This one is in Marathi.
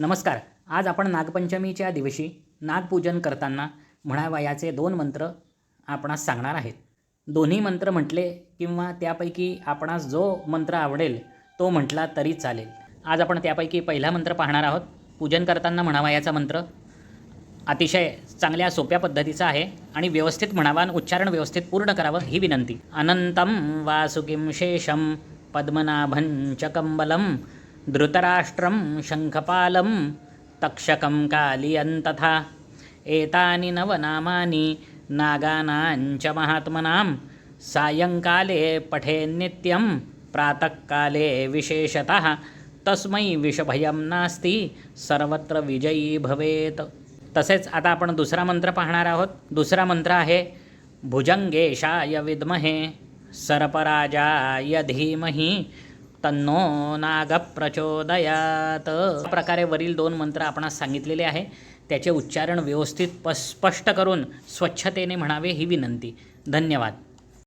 नमस्कार. आज आपण नागपंचमीच्या दिवशी नागपूजन करताना म्हणावयाचे दोन मंत्र आपणास सांगणार आहेत. दोन्ही मंत्र म्हटले किंवा त्यापैकी आपणास जो मंत्र आवडेल तो म्हटला तरी चालेल. आज आपण त्यापैकी पहिला मंत्र पाहणार आहोत. पूजन करताना म्हणावयाचा मंत्र अतिशय चांगल्या सोप्या पद्धतीचा आहे आणि व्यवस्थित म्हणावा उच्चारण व्यवस्थित पूर्ण करावं ही विनंती. अनंतम वासुकिं शेषम पद्मनाभं च धृतराष्ट्रं शङ्खपालं तक्षकं कालियं तथा एतानि नवनामानि नागानाञ्च महात्मनां। सायङ्काले पठेन्नित्यं प्रातःकाले विशेषतः। तस्मै विषभयं नास्ति सर्वत्र विजयी भवेत। तसेच आता आपण दुसरा मंत्र पाहणार आहोत। दुसरा मंत्र आहे भुजंगेशाय विद्महे सर्पराजाय धीमहि तन्नो नाग प्रचोदयात. प्रकारे वरील दोन मंत्र आपणास सांगितलेले आहे. त्याचे उच्चारण व्यवस्थित प स्पष्ट करून स्वच्छतेने म्हणावे ही विनंती. धन्यवाद.